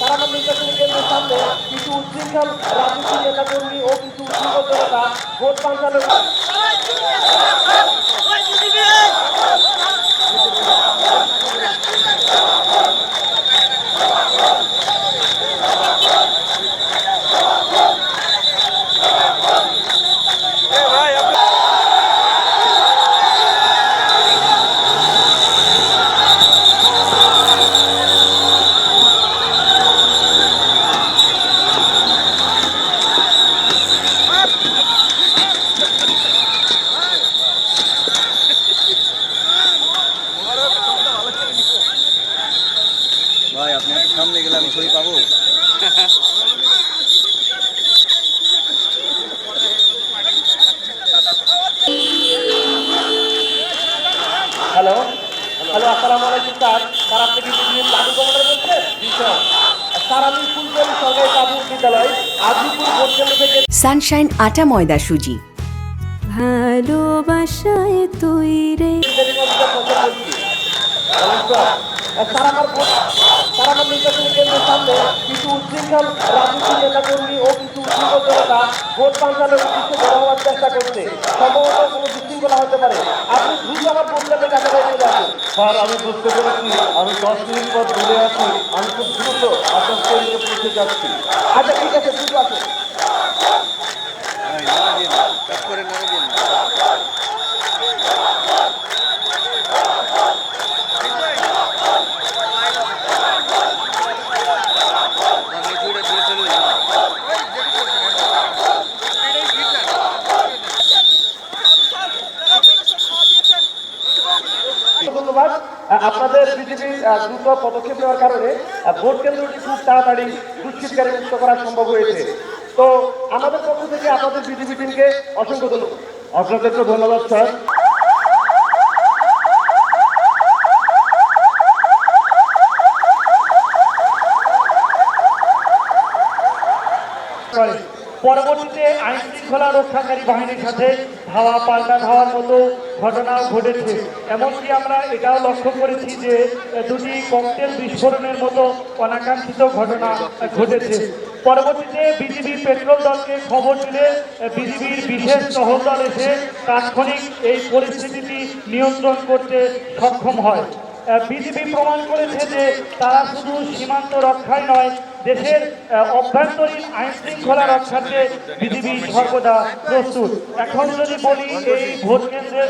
তারা নির্বাচনী কিছু উচ্ছৃঙ্খল রাজনীতি নেতাকর্মী ও কিছু উচ্ছৃঙ্খল জনতা ভোট পাঞ্চালের হ্যালো হ্যালো আসসালামু আলাইকুম স্যার স্যার আপনি কি লাডু কমান্ডার বলছেন? জি স্যার স্যার আমি ফুলকলি সরকারি প্রাথমিক বিদ্যালয় আজিপুর ভোট থেকে সানশাইন আটা ময়দা সুজি। ভালোবাসায় তুই রে। স্যার আমার স্যার আমার নির্বাচনী কেন্দ্রের উচ্ছৃঙ্খল রাজনীতি নেতাকর্মী ও কিছু যুব জনতা ভোট পাঞ্জালের উদ্দেশ্যে বড় হওয়ার চেষ্টা করছে। সম্ভবত কোনো বিশৃঙ্খলা হতে পারে। আপনি দ্রুত আমার ভোট কাছে কাছাকাছি চলে আসুন। স্যার আমি বুঝতে পেরেছি। আমি দশ মিনিট পর দূরে আছি। আমি খুব দ্রুত আপনার পৌঁছে যাচ্ছি। আচ্ছা ঠিক আছে দ্রুত আসুন। ধন্যবাদ। আপনাদের বিজেপি দ্রুত পদক্ষেপ নেওয়ার কারণে ভোট কেন্দ্রটি খুব তাড়াতাড়ি দুশ্চিতকারী মুক্ত করা সম্ভব হয়েছে। তো আমাদের পক্ষ থেকে আপনাদের বিজেপি টিমকে অসংখ্য ধন্যবাদ। আপনাদেরকে ধন্যবাদ, স্যার করে। পরবর্তীতে আইন শৃঙ্খলা রক্ষাকারী বাহিনীর সাথে ধাওয়া পাল্টা ধাওয়ার মতো ঘটনাও ঘটেছে। এমনকি আমরা এটাও লক্ষ্য করেছি যে দুটি ককটেল বিস্ফোরণের মতো অনাকাঙ্ক্ষিত ঘটনা ঘটেছে। পরবর্তীতে বিজিবি পেট্রোল দলকে খবর দিলে বিজিবির বিশেষ টহল দল এসে তাৎক্ষণিক এই পরিস্থিতিটি নিয়ন্ত্রণ করতে সক্ষম হয়। বিজেপি প্রমাণ করেছে যে তারা শুধু সীমান্ত রক্ষায় নয়, দেশের অভ্যন্তরীণ আইন শৃঙ্খলা রক্ষার্থে বিজেপি সর্বদা প্রস্তুত। এখন যদি বলি এই ভোট কেন্দ্রের